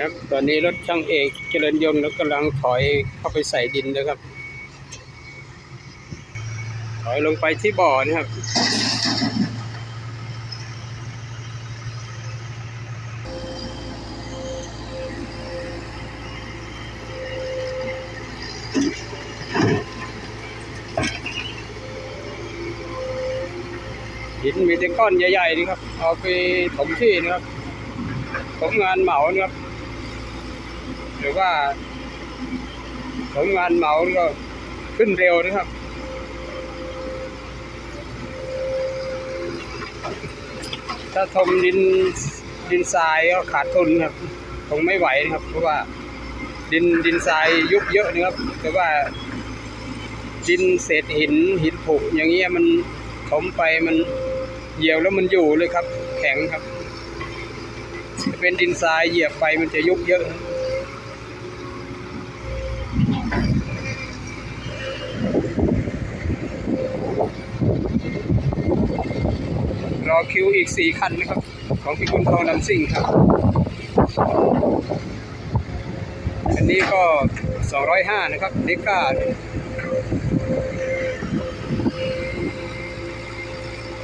ครับ ตอนนี้รถช่างเอกเจริญยนต์กำลังถอยเข้าไปใส่ดินนะครับ ถอยลงไปที่บ่อนะครับหินมีแต่ก้อนใหญ่ๆนี่ครับ เอาไปถมที่นะครับ ผมงานเหมานะครับ รือว่าผมงานเหมาก็ขึ้นเร็วนะครับถ้าทมดินดินทรายก็ขาดทุนครับคงไม่ไหวนะครับ เพราะว่าดินดินทรายยุบเยอะนะครับ แต่ว่า ดินเศษหินหินผุอย่างเงี้ยมันถมไปมันเหยียวแล้วมันอยู่เลยครับ แข็งครับ เป็นดินทรายเหยียบไปมันจะยุบเยอะ รอคิวอีกสี่คันนะครับ ของพี่คุณทองนำซิ่งครับ อันนี้ก็205นะครับเดก้า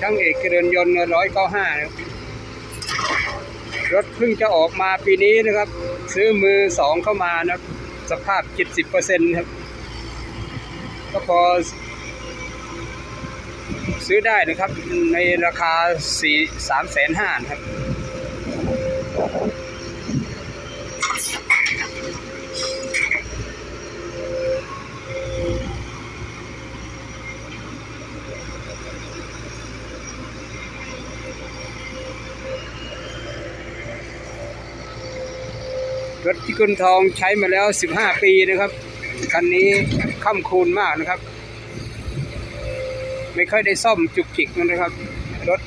ช่างเอกเจริญยนต์ร้อยเก้าห้านะรถเพิ่งจะออกมาปีนี้นะครับ ซื้อมือสองเข้ามานะครับสภาพ 70%ครับ ก็พอ ซื้อได้นะครับในราคาสี่สามแสนห้าครับ รถที่คุณทองใช้มาแล้ว 15 ปีนะครับ คันนี้ค่ำคูณมากนะครับ ไม่ค่อยได้ซ่อมจุกจิกนะครับ รถ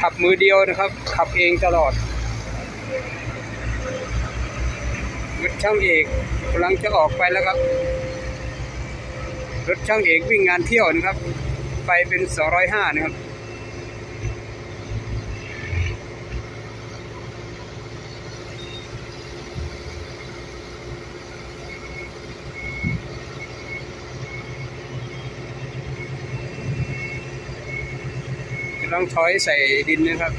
ขับมือเดียวนะครับ ขับเองตลอดรถช่างเอกกำลังจะออกไปแล้วครับ รถช่างเอกวิ่งงานเที่ยวนะครับ ไปเป็น 205 นะครับำลังถอยใส่ดินนะครับ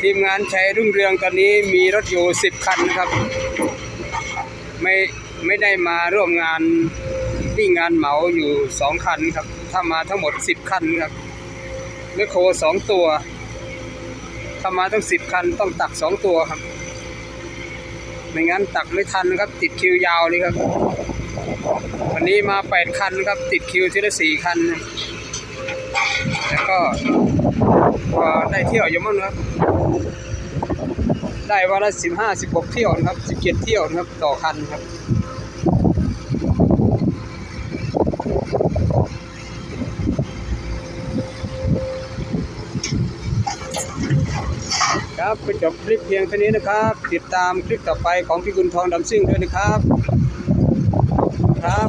ทีมงานใชัยรุ่งเรืองตอนนี้มีรถอยู่สิบคันนะครับ ไม่ไม่ได้มาร่วมงานวิ่งงานเหมาอยู่สองคันครับ ถ้ามาทั้งหมดสิบคันครับแมคโครสองตัว ถ้ามาต้งสิบคันต้องตักสองตัวครับ ไม่งั้นตักไม่ทันนะครับ ติดคิวยาวเลยครับ วันนี้มาแปดคันครับ ติดคิวทีละสี่คัน แล้วก็ก็ได้เที่ยวเยอะมากนะครับ ได้วันละสิบห้าสิบหกเที่ยวนะครับสิบเจ็ดเที่ยวนะครับ ต่อคันครับ ครับก็จบคลิปเพียงเท่านี้นะครับ ติดตามคลิปต่อไปของพี่กุลทองดำซิ่งด้วยนะครับ ครับ